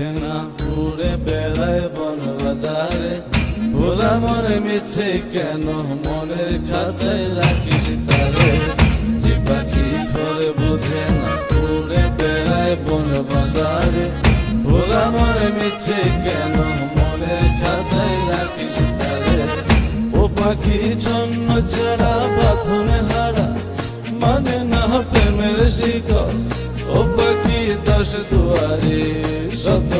বুঝে না উড়ে বেড়ায় বন বাজারে ভোলা মনে মিছে কেন? মনের খাঁচায় রাখিস তারে। যে পাখি করে বুঝে না উড়ে বেড়ায় বন বাজারে ভোলা মনে মিছে কেন? মনের খাঁচায় রাখিস তারে। ও পাখি ছন্ন ছাড়া শিকল ও পাখি দশ দুয়ারে শত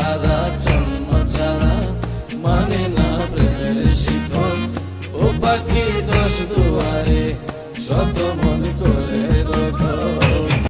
হারা জন্ম ছাড়া মানে না প্রেমের শিখন ও পাখি দশ দুয়ারে শত মন করে